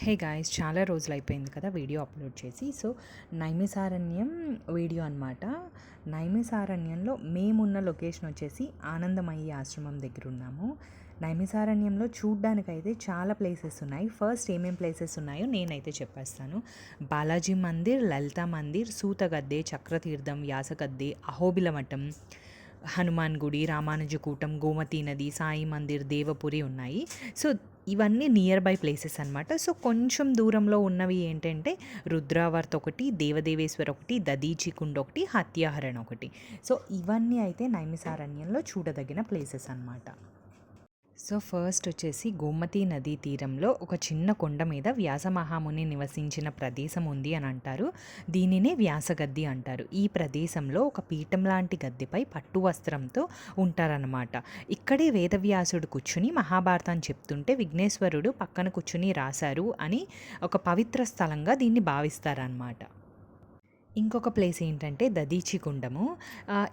Hey guys చాలా రోజులు అయిపోయింది కదా వీడియో అప్లోడ్ చేసి. సో నైమిసారణ్యం వీడియో అనమాట నైమిసారణ్యంలో మేమున్న లొకేషన్ వచ్చేసి ఆనందమయ్యి ఆశ్రమం దగ్గర ఉన్నాము నైమిసారణ్యంలో చూడ్డానికైతే చాలా ప్లేసెస్ ఉన్నాయి. ఫస్ట్ ఏమేం ప్లేసెస్ ఉన్నాయో నేనైతే చెప్పేస్తాను. బాలాజీ మందిర్ లలిత మందిర్ సూతగద్దె చక్రతీర్థం వ్యాసగద్దె అహోబిల మఠం హనుమాన్ గుడి రామానుజకూటం గోమతి నది సాయి మందిర్ దేవపురి ఉన్నాయి. సో ఇవన్నీ నియర్ బై ప్లేసెస్ అనమాట సో కొంచెం దూరంలో ఉన్నవి ఏంటంటే రుద్రావర్త్ ఒకటి దేవదేవేశ్వర్ ఒకటి దదీచికుండ్ ఒకటి హత్యాహరణ్ ఒకటి. సో ఇవన్నీ అయితే నైమిసారణ్యంలో చూడదగిన ప్లేసెస్ అనమాట సో ఫస్ట్ వచ్చేసి గోమతి నదీ తీరంలో ఒక చిన్న కొండ మీద వ్యాసమహాముని నివసించిన ప్రదేశం ఉంది అని అంటారు. దీనినే వ్యాసగద్ది అంటారు. ఈ ప్రదేశంలో ఒక పీఠం లాంటి గద్దెపై పట్టు వస్త్రంతో ఉంటారనమాట ఇక్కడే వేదవ్యాసుడు కూర్చుని మహాభారతం చెప్తుంటే విఘ్నేశ్వరుడు పక్కన కూర్చుని రాశారు అని ఒక పవిత్ర స్థలంగా దీన్ని భావిస్తారనమాట ఇంకొక ప్లేస్ ఏంటంటే దదీచి కుండము.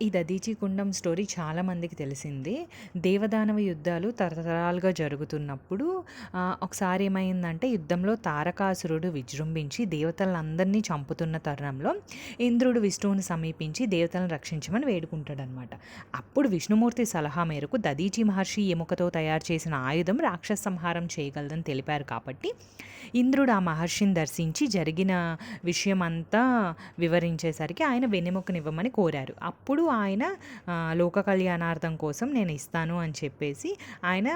ఈ దదీచి కుండం స్టోరీ చాలామందికి తెలిసింది. దేవదానవ యుద్ధాలు తరతరాలుగా జరుగుతున్నప్పుడు ఒకసారి ఏమైందంటే యుద్ధంలో తారకాసురుడు విజృంభించి దేవతలందరినీ చంపుతున్న తరుణంలో ఇంద్రుడు విష్ణువుని సమీపించి దేవతలను రక్షించమని వేడుకుంటాడనమాట అప్పుడు విష్ణుమూర్తి సలహా మేరకు దదీచి మహర్షి ఎముకతో తయారు చేసిన ఆయుధం రాక్షస సంహారం చేయగలదని తెలిపారు కాబట్టి ఇంద్రుడు ఆ మహర్షిని దర్శించి జరిగిన విషయమంతా వివరించేసరికి ఆయన వెన్నెముకనివ్వమని కోరారు. అప్పుడు ఆయన లోక కళ్యాణార్థం కోసం నేను ఇస్తాను అని చెప్పేసి ఆయన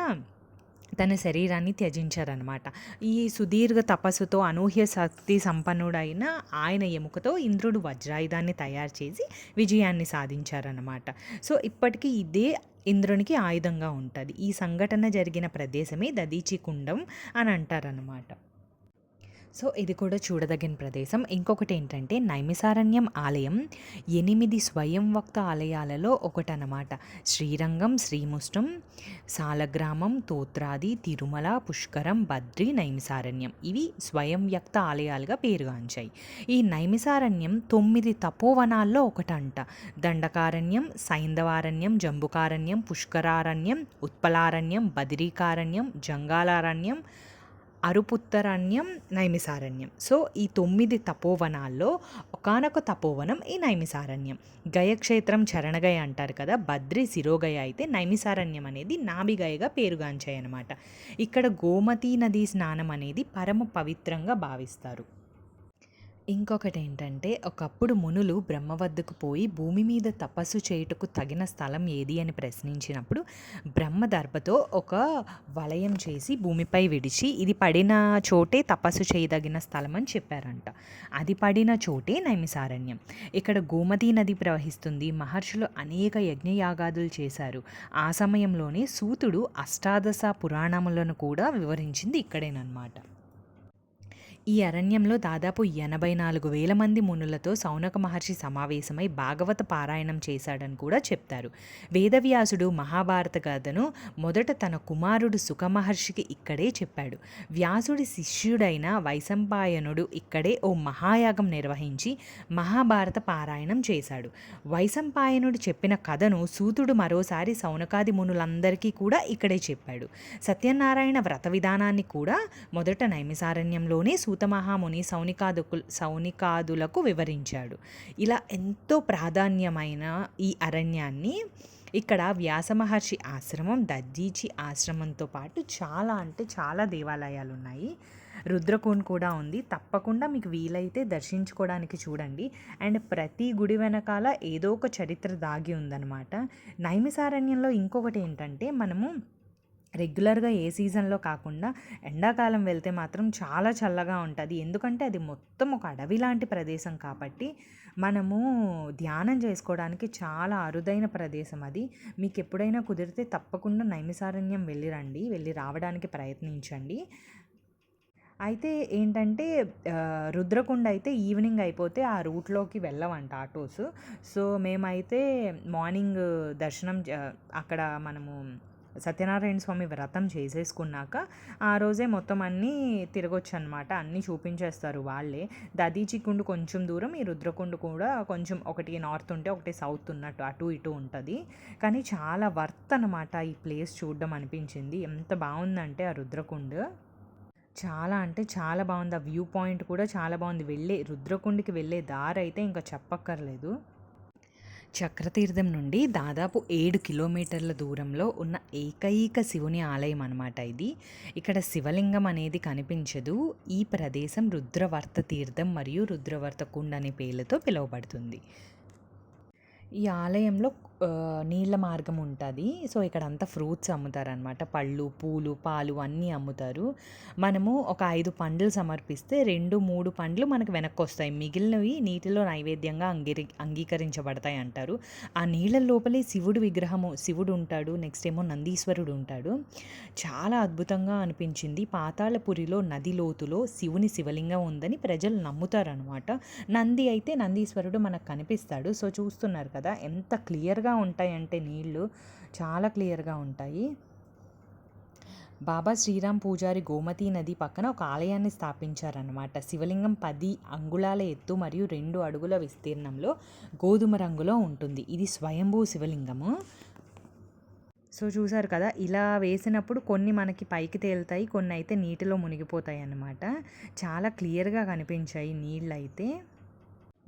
తన శరీరాన్ని త్యజించారనమాట ఈ సుదీర్ఘ తపస్సుతో అనూహ్య శక్తి సంపన్నుడైన ఆయన ఎముకతో ఇంద్రుడు వజ్రాయుధాన్ని తయారు చేసి విజయాన్ని సాధించారనమాట సో ఇప్పటికీ ఇదే ఇంద్రునికి ఆయుధంగా ఉంటుంది. ఈ సంఘటన జరిగిన ప్రదేశమే దదీచి కుండం అని అంటారనమాట సో ఇది కూడా చూడదగిన ప్రదేశం. ఇంకొకటి ఏంటంటే నైమిసారణ్యం ఆలయం ఎనిమిది స్వయంవక్త ఆలయాలలో ఒకటనమాట శ్రీరంగం శ్రీముష్టం సాలగ్రామం తోత్రాది తిరుమల పుష్కరం బద్రి నైమిసారణ్యం. ఇవి స్వయంవ్యక్త ఆలయాలుగా పేరుగాంచాయి. ఈ నైమిసారణ్యం తొమ్మిది తపోవనాల్లో ఒకటంట. దండకారణ్యం సైంధవారణ్యం జంబుకారణ్యం పుష్కరారణ్యం ఉత్పలారణ్యం బదిరీకారణ్యం జంగాలారణ్యం అరుపుత్తరణ్యం నైమిసారణ్యం. సో ఈ తొమ్మిది తపోవనాల్లో ఒకనొక తపోవనం ఈ నైమిసారణ్యం. గయక్షేత్రం చరణగయ అంటారు కదా బద్రి శిరోగయ అయితే నైమిసారణ్యం అనేది నాభిగయగా పేరుగాంచాయి అనమాట ఇక్కడ గోమతీ నదీ స్నానం అనేది పరమ పవిత్రంగా భావిస్తారు. ఇంకొకటి ఏంటంటే ఒకప్పుడు మునులు బ్రహ్మ వద్దకు పోయి భూమి మీద తపస్సు చేయుటకు తగిన స్థలం ఏది అని ప్రశ్నించినప్పుడు బ్రహ్మ దర్భతో ఒక వలయం చేసి భూమిపై విడిచి ఇది పడిన చోటే తపస్సు చేయదగిన స్థలం అని చెప్పారంట. అది పడిన చోటే నైమిసారణ్యం. ఇక్కడ గోమతీ నది ప్రవహిస్తుంది. మహర్షులు అనేక యజ్ఞయాగాదులు చేశారు. ఆ సమయంలోనే సూతుడు అష్టాదశ పురాణములను కూడా వివరించింది ఇక్కడేనమాట ఈ అరణ్యంలో దాదాపు ఎనభై నాలుగు వేల మంది మునులతో సౌనక మహర్షి సమావేశమై భాగవత పారాయణం చేశాడని కూడా చెప్తారు. వేదవ్యాసుడు మహాభారత గాథను మొదట తన కుమారుడు సుఖమహర్షికి ఇక్కడే చెప్పాడు. వ్యాసుడి శిష్యుడైన వైశంపాయనుడు ఇక్కడే ఓ మహాయాగం నిర్వహించి మహాభారత పారాయణం చేశాడు. వైశంపాయనుడు చెప్పిన కథను సూతుడు మరోసారి సౌనకాది మునులందరికీ కూడా ఇక్కడే చెప్పాడు. సత్యనారాయణ వ్రత విధానాన్ని కూడా మొదట నైమిసారణ్యంలోనే సూతమహాముని సౌనికాదుకు సౌనికాదులకు వివరించాడు. ఇలా ఎంతో ప్రాధాన్యమైన ఈ అరణ్యాన్ని ఇక్కడ వ్యాసమహర్షి ఆశ్రమం దద్దీచి ఆశ్రమంతో పాటు చాలా అంటే చాలా దేవాలయాలు ఉన్నాయి రుద్రకోన్ కూడా ఉంది. తప్పకుండా మీకు వీలైతే దర్శించుకోవడానికి చూడండి. అండ్ ప్రతి గుడి వెనకాల ఏదో ఒక చరిత్ర దాగి ఉందన్నమాట. నైమిసారణ్యంలో ఇంకొకటి ఏంటంటే మనము రెగ్యులర్గా ఏ సీజన్లో కాకుండా ఎండాకాలం వెళ్తే మాత్రం చాలా చల్లగా ఉంటుంది. ఎందుకంటే అది మొత్తం ఒక అడవి లాంటి ప్రదేశం కాబట్టి మనము ధ్యానం చేసుకోవడానికి చాలా అరుదైన ప్రదేశం అది. మీకు ఎప్పుడైనా కుదిరితే తప్పకుండా నైమిసారణ్యం వెళ్ళి రండి వెళ్ళి రావడానికి ప్రయత్నించండి. అయితే ఏంటంటే రుద్రకుండ అయితే ఈవినింగ్ అయిపోతే ఆ రూట్లోకి వెళ్ళవంట ఆటోస్. సో మేమైతే మార్నింగ్ దర్శనం అక్కడ మనము సత్యనారాయణ స్వామి వ్రతం చేసేసుకున్నాక ఆ రోజే మొత్తం అన్నీ తిరగొచ్చు అనమాట అన్నీ చూపించేస్తారు వాళ్ళే. దదీచికుండు కొంచెం దూరం ఈ రుద్రకుండు కూడా కొంచెం ఒకటి నార్త్ ఉంటే ఒకటి సౌత్ ఉన్నట్టు అటు ఇటు ఉంటుంది. కానీ చాలా వర్త్ అనమాట ఈ ప్లేస్ చూడడం అనిపించింది. ఎంత బాగుందంటే ఆ రుద్రకుండు. చాలా అంటే చాలా బాగుంది. ఆ వ్యూ పాయింట్ కూడా చాలా బాగుంది. వెళ్ళే రుద్రకుండికి వెళ్ళే దారి అయితే ఇంకా చెప్పక్కర్లేదు. చక్రతీర్థం నుండి దాదాపు ఏడు కిలోమీటర్ల దూరంలో ఉన్న ఏకైక శివుని ఆలయం అనమాట ఇది. ఇక్కడ శివలింగం అనేది కనిపించదు. ఈ ప్రదేశం రుద్రవర్త తీర్థం మరియు రుద్రవర్త కుండ అనే పేర్లతో పిలువబడుతుంది. ఈ ఆలయంలో నీళ్ళ మార్గం ఉంటుంది. సో ఇక్కడ అంతా ఫ్రూట్స్ అమ్ముతారనమాట పళ్ళు పూలు పాలు అన్నీ అమ్ముతారు. మనము ఒక ఐదు పండ్లు సమర్పిస్తే రెండు మూడు పండ్లు మనకు వెనక్కి వస్తాయి మిగిలినవి నీటిలో నైవేద్యంగా అంగీరి అంగీకరించబడతాయి అంటారు. ఆ నీళ్ళ లోపలే శివుడు విగ్రహము శివుడు ఉంటాడు. నెక్స్ట్ ఏమో నందీశ్వరుడు ఉంటాడు. చాలా అద్భుతంగా అనిపించింది. పాతాళపురిలో నది లోతులో శివుని శివలింగం ఉందని ప్రజలు నమ్ముతారనమాట నంది అయితే నందీశ్వరుడు మనకు కనిపిస్తాడు. సో చూస్తున్నారు కదా ఎంత క్లియర్గా ఉంటాయంటే నీళ్ళు చాలా క్లియర్గా ఉంటాయి. బాబా శ్రీరామ్ పూజారి గోమతి నది పక్కన ఒక ఆలయాన్ని స్థాపించారన్నమాట. శివలింగం పది అంగుళాల ఎత్తు మరియు రెండు అడుగుల విస్తీర్ణంలో గోధుమ రంగులో ఉంటుంది. ఇది స్వయంభూ శివలింగము. సో చూసారు కదా ఇలా వేసినప్పుడు కొన్ని మనకి పైకి తేలుతాయి కొన్ని అయితే నీటిలో మునిగిపోతాయి అన్నమాట చాలా క్లియర్గా కనిపించాయి నీళ్ళు అయితే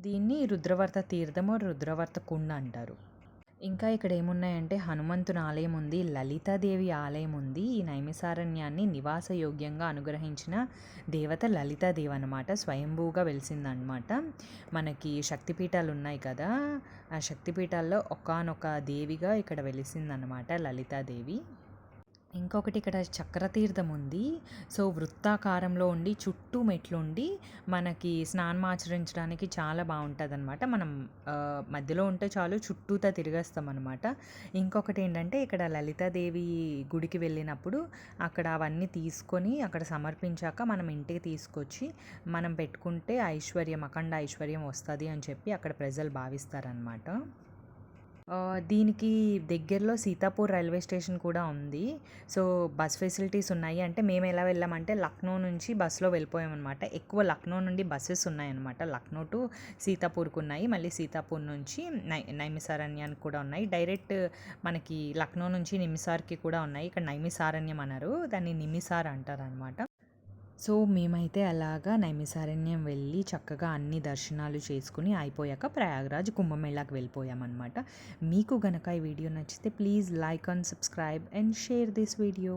దీన్ని రుద్రవర్త తీర్థము రుద్రవర్త కుండ అంటారు. ఇంకా ఇక్కడ ఏమున్నాయంటే హనుమంతుని ఆలయం ఉంది లలితాదేవి ఆలయం ఉంది ఈ నైమిసారణ్యాన్ని నివాస యోగ్యంగా అనుగ్రహించిన దేవత లలితాదేవి అనమాట స్వయంభూగా వెలిసిందనమాట మనకి శక్తిపీఠాలు ఉన్నాయి కదా ఆ శక్తిపీఠాల్లో ఒకానొక దేవిగా ఇక్కడ వెలిసిందనమాట లలితాదేవి. ఇంకొకటి ఇక్కడ చక్రతీర్థం ఉంది. సో వృత్తాకారంలో ఉండి చుట్టూ మెట్లు ఉండి మనకి స్నానం ఆచరించడానికి చాలా బాగుంటుంది అనమాట మనం మధ్యలో ఉంటే చాలు చుట్టూతా తిరిగేస్తాం అనమాట ఇంకొకటి ఏంటంటే ఇక్కడ లలితాదేవి గుడికి వెళ్ళినప్పుడు అక్కడ అవన్నీ తీసుకొని అక్కడ సమర్పించాక మనం ఇంటికి తీసుకొచ్చి మనం పెట్టుకుంటే ఐశ్వర్యం అఖండ ఐశ్వర్యం వస్తుంది అని చెప్పి అక్కడ ప్రజలు భావిస్తారనమాట దీనికి దగ్గరలో సీతాపూర్ రైల్వే స్టేషన్ కూడా ఉంది. సో బస్ ఫెసిలిటీస్ ఉన్నాయి. అంటే మేము ఎలా వెళ్ళామంటే లక్నో నుంచి బస్సులో వెళ్ళిపోయామన్నమాట. ఎక్కువ లక్నో నుండి బస్సెస్ ఉన్నాయన్నమాట. లక్నో టు సీతాపూర్కి ఉన్నాయి. మళ్ళీ సీతాపూర్ నుంచి నై నైమిసారణ్యానికి కూడా ఉన్నాయి. డైరెక్ట్ మనకి లక్నో నుంచి నిమిసార్కి కూడా ఉన్నాయి. ఇక్కడ నైమిసారణ్యం అన్నారు దాన్ని నిమిసార్ అంటారు అనమాట సో మేమైతే అలాగా నైమిసారణ్యం వెళ్ళి చక్కగా అన్ని దర్శనాలు చేసుకుని అయిపోయాక ప్రయాగరాజ్ కుంభమేళాకి వెళ్ళిపోయామన్నమాట. మీకు గనక ఈ వీడియో నచ్చితే please like and subscribe and share this video.